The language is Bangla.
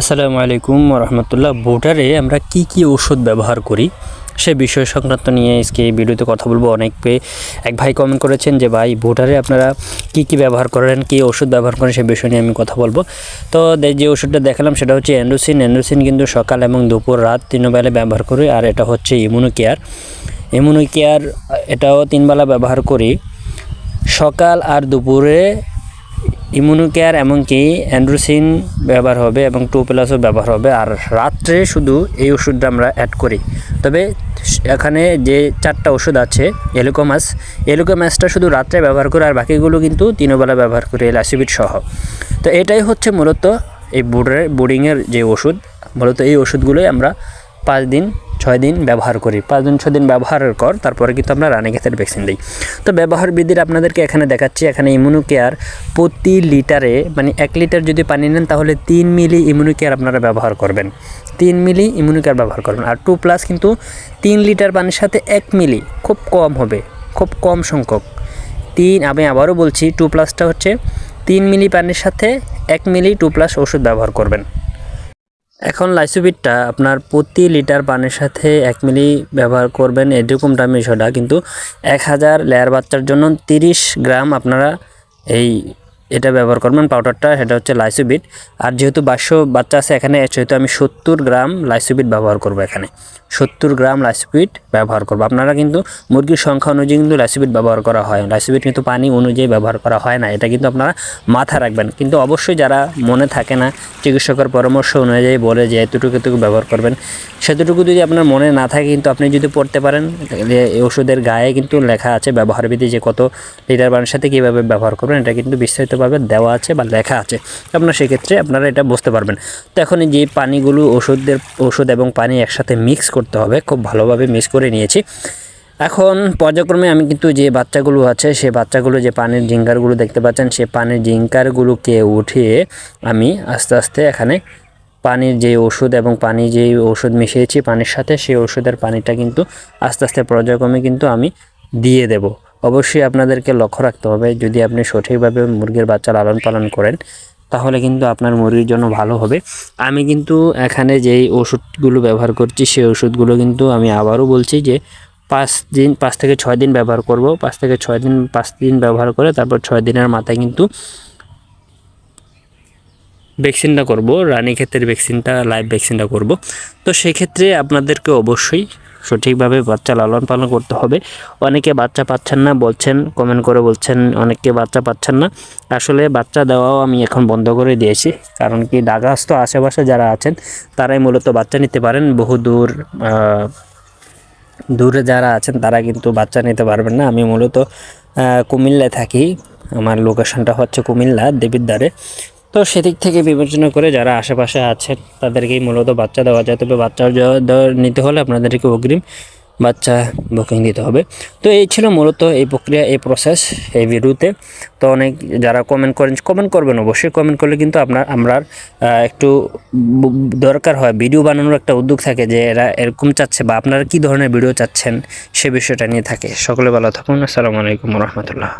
আসসালামু আলাইকুম রহমতুল্লাহ ভোটারে আমরা কি কি ওষুধ ব্যবহার করি? সে বিষয় সংক্রান্ত নিয়ে আজকে এই ভিডিওতে কথা বলব। অনেক এক ভাই কমেন্ট করেছেন যে, ভাই, ভোটারে আপনারা কি কি ব্যবহার করেন? কি ওষুধ ব্যবহার করেন? সে বিষয় নিয়ে আমি কথা বলব। তো যে ওষুধটা দেখালাম সেটা হচ্ছে অ্যান্ডোসিন। অ্যান্ডোসিন কিন্তু সকাল এবং দুপুর রাত তিনবেলা ব্যবহার করি আর এটা হচ্ছে ইমিউনো কেয়ার ইমিউনো কেয়ার এটাও তিনবেলা ব্যবহার করি। সকাল আর দুপুরে ইমিউনো কেয়ার এমনকি অ্যান্ড্রোসিন ব্যবহার হবে এবং টু প্লাসও ব্যবহার হবে। আর রাত্রে শুধু এই ওষুধটা আমরা অ্যাড করি। তবে এখানে যে চারটা ওষুধ আছে, এলুকোমাস, এলুকোমাসটা শুধু রাত্রে ব্যবহার করে আর বাকিগুলো কিন্তু তিনবেলা ব্যবহার করি লাসিবিট সহ। তো এটাই হচ্ছে মূলত এই বোর্ডের বোর্ডিংয়ের যে ওষুধ, মূলত এই ওষুধগুলোই আমরা পাঁচ দিন ছয় দিন ব্যবহার করি, পাঁচ দিন, ছয় দিন ব্যবহারের কর তারপরে কিন্তু আমরা রানীক্ষেতের ভ্যাকসিন দিই। তো ব্যবহার বিধির আপনাদেরকে এখানে দেখাচ্ছি, এখানে ইমিউনো কেয়ার প্রতি লিটারে মানে এক লিটার যদি পানি নেন তাহলে তিন মিলি ইমিউনো কেয়ার আপনারা ব্যবহার করবেন। তিন মিলি ইমিউনো কেয়ার ব্যবহার করবেন। আর টু প্লাস কিন্তু তিন লিটার পানির সাথে এক মিলি, খুব কম হবে, খুব কম সংখ্যক। তিন, আমি আবারও বলছি টু প্লাসটা হচ্ছে তিন মিলি পানির সাথে এক মিলি টু প্লাস ওষুধ ব্যবহার করবেন। এখন লাইসোবিটটা আপনার প্রতি লিটার পানির সাথে এক মিলি ব্যবহার করবেন এরকমটা সোডা, কিন্তু এক হাজার লেয়ার বাচ্চার জন্য তিরিশ গ্রাম আপনারা এই এটা ব্যবহার করবেন পাউডারটা সেটা হচ্ছে লাইসোবিট আর যেহেতু বাক্স বাচ্চা আছে এখানে, সেহেতু আমি সত্তর গ্রাম লাইসোবিট ব্যবহার করব এখানে। সত্তর গ্রাম লাইসোবিট ব্যবহার করব। আপনারা কিন্তু মুরগির সংখ্যা অনুযায়ী কিন্তু লাইসোবিট ব্যবহার করা হয়। লাইসোবিট কিন্তু পানি অনুযায়ী ব্যবহার করা হয় না। এটা কিন্তু আপনারা মাথায় রাখবেন। কিন্তু অবশ্যই যারা মনে থাকে না, চিকিৎসকের পরামর্শ অনুযায়ী বলে যে এতটুকু এতটুকু ব্যবহার করবেন, সেতটুকু যদি আপনার মনে না থাকে, কিন্তু আপনি যদি পড়তে পারেন ওষুধের গায়ে কিন্তু লেখা আছে ব্যবহারবিধি যে কত লিটার পানির সাথে কীভাবে ব্যবহার করবেন, এটা কিন্তু বিস্তারিতভাবে দেওয়া আছে বা লেখা আছে। আপনার সেক্ষেত্রে আপনারা এটা বুঝতে পারবেন। তো এখন যে পানিগুলো ওষুধের ওষুধ এবং পানি একসাথে মিক্স করতে হবে, খুব ভালোভাবে মিক্স করে নিয়েছি। এখন পর্যায়ক্রমে আমি কিন্তু যে বাচ্চাগুলো আছে, সে বাচ্চাগুলো যে পানির জিঙ্কারগুলো দেখতে পাচ্ছেন, সে পানির জিঙ্কারগুলোকে উঠিয়ে আমি আস্তে আস্তে এখানে পানির যে ওষুধ এবং পানি যে ওষুধ মিশিয়েছি পানির সাথে, সেই ওষুধের পানিটা কিন্তু আস্তে আস্তে পর্যায়ক্রমে কিন্তু আমি দিয়ে দেব। অবশ্যই আপনাদেরকে লক্ষ্য রাখতে হবে, যদি আপনি সঠিকভাবে মুরগির বাচ্চা লালন পালন করেন, তাহলে কিন্তু আপনার মুরগির জন্য ভালো হবে। আমি কিন্তু এখানে যেই ওষুধগুলো ব্যবহার করছি, সেই ওষুধগুলো কিন্তু আমি আবারও বলছি যে পাঁচ দিন, পাঁচ থেকে ছয় দিন ব্যবহার করব। পাঁচ থেকে ছয় দিন, পাঁচ দিন ব্যবহার করে তারপর ছয় দিনের মাথায় কিন্তু ভ্যাকসিনটা করব রানীক্ষেতের ভ্যাকসিনটা, লাইভ ভ্যাকসিনটা করব। তো সেক্ষেত্রে আপনাদেরকে অবশ্যই সঠিকভাবে বাচ্চা লালন পালন করতে হবে। অনেকে বাচ্চা পাচ্ছেন না, বলছেন কমেন্ট করে বলছেন অনেকে বাচ্চা পাচ্ছেন না। আসলে বাচ্চা দেওয়াও আমি এখন বন্ধ করে দিয়েছি, কারণ কি ডাগাস্ত আশেপাশে যারা আছেন, তারাই মূলত বাচ্চা নিতে পারেন। বহু দূর দূরে যারা আছেন, তারা কিন্তু বাচ্চা নিতে পারবেন না। আমি মূলত কুমিল্লায় থাকি। আমার লোকেশনটা হচ্ছে কুমিল্লা দেবিদ্বারে তো সেদিক থেকে বিবেচনা করে যারা আশেপাশে আছেন, তাদেরকেই মূলত বাচ্চা দেওয়া যায়। তবে বাচ্চা নিতে হলে আপনাদেরকে অগ্রিম বাচ্চা বুকিং দিতে হবে। তো এই ছিল মূলত এই প্রক্রিয়া, এই প্রসেস এই ভিডিওতে। তো অনেক যারা কমেন্ট করেন কমেন্ট করবেন, অবশ্যই কমেন্ট করলে কিন্তু আপনার আমরা একটু দরকার হয়। ভিডিও বানানোর একটা উদ্যোগ থাকে যে এরা এরকম চাচ্ছে বা আপনারা কী ধরনের ভিডিও চাচ্ছেন সে বিষয়টা নিয়ে থাকে। সকলে ভালো থাকুন। আসসালামু আলাইকুম রহমতুল্লাহ।